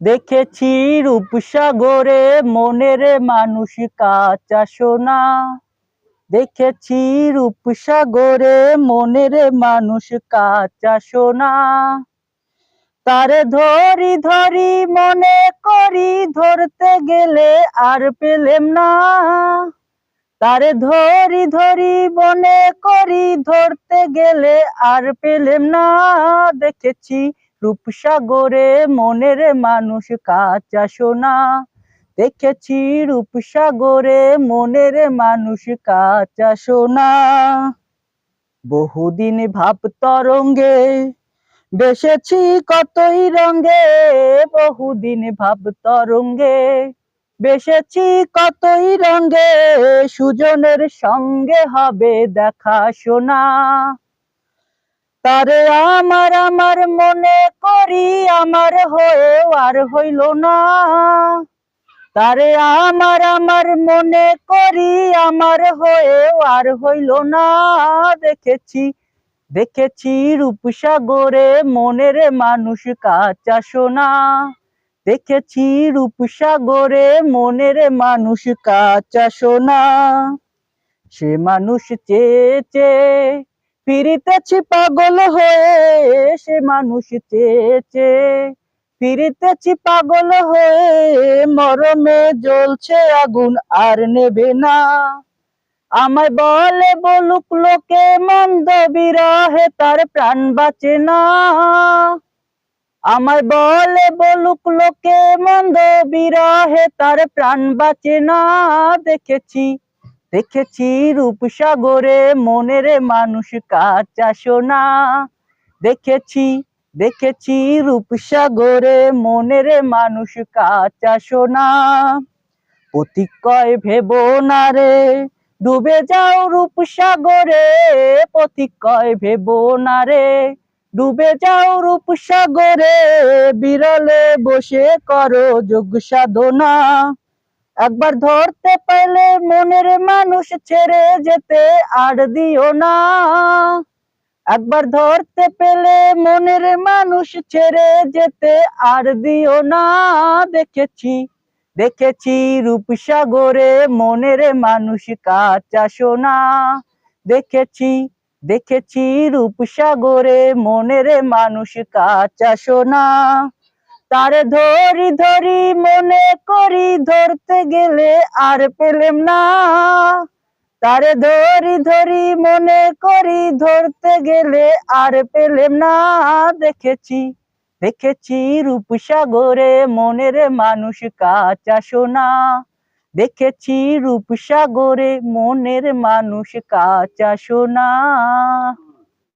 দেখেছি রূপসাগরে মনের মানুষ কাঁচা সোনা। দেখেছি রূপসাগরে মনের মানুষ কাঁচা সোনা। তারে ধরি ধরি মনে করি ধরতে গেলে আর পেলেম না। তারে ধরি ধরি মনে করি ধরতে গেলে আর পেলেম না। দেখেছি রূপসাগরে মনের মানুষ কাঁচা সোনা। দেখেছি রূপসাগরে মনের মানুষ কাঁচা সোনা। বহুদিন ভাব তরঙ্গে বেসেছি কতই রঙ্গে, বহুদিন ভাব তরঙ্গে বেসেছি কতই রঙ্গে, সুজনের সঙ্গে হবে দেখা শোনা তারে আমার আমার মনে করি আমার হয়ে আর হইল না। তারে আমার আমার মনে করি আমার হয়েও আর হইল না। দেখেছি দেখেছি রূপসাগরে মনের মানুষ কাঁচা সোনা। দেখেছি রূপসাগরে মনের মানুষ কাঁচা সোনা। সে মানুষ চেয়ে চেয়ে ফিরিতেছি পাগল হয়ে সে মানুষ চেয়ে চেয়ে ফিরিতেছি পাগল হয়ে মরমে জ্বলছে আগুন, আর নেবে না। আমায় বলে বলুক লোকে মন্দ বিরহে, তার প্রাণ বাঁচে না। আমায় বলে বলুক লোকে মন্দ বিরহে, তার প্রাণ বাঁচে না। দেখেছি দেখেছি রূপসাগরে মনের মানুষ কাঁচা সোনা। দেখেছি দেখেছি রূপসাগরে মনের মানুষ কাঁচা সোনা। প্রতিকয় ভেব না রে, ডুবে যাও রূপসাগরে প্রতিকয় ভেব না রে, ডুবে যাও রূপসাগরে বিরলে বসে করো যোগ সাধনা। একবার ধরতে পাইলে মনের মানুষ ছেড়ে যেতে আর দিও না। একবার ধরতে পেলে মনের মানুষ ছেড়ে যেতে আর দিও না। দেখেছি দেখেছি রূপসাগরে মনের মানুষ কাঁচা সোনা। দেখেছি দেখেছি রূপসাগরে মনের মানুষ কাঁচা সোনা। তারে ধরি ধরি মনে করি ধরতে গেলে আর পেলেম না। তারে ধরি ধরি মনে করি ধরতে গেলে আর পেলেম না। দেখেছি দেখেছি রূপসাগরে মনের মানুষ কাঁচা সোনা। দেখেছি রূপসাগরে মনের মানুষ কাঁচা সোনা।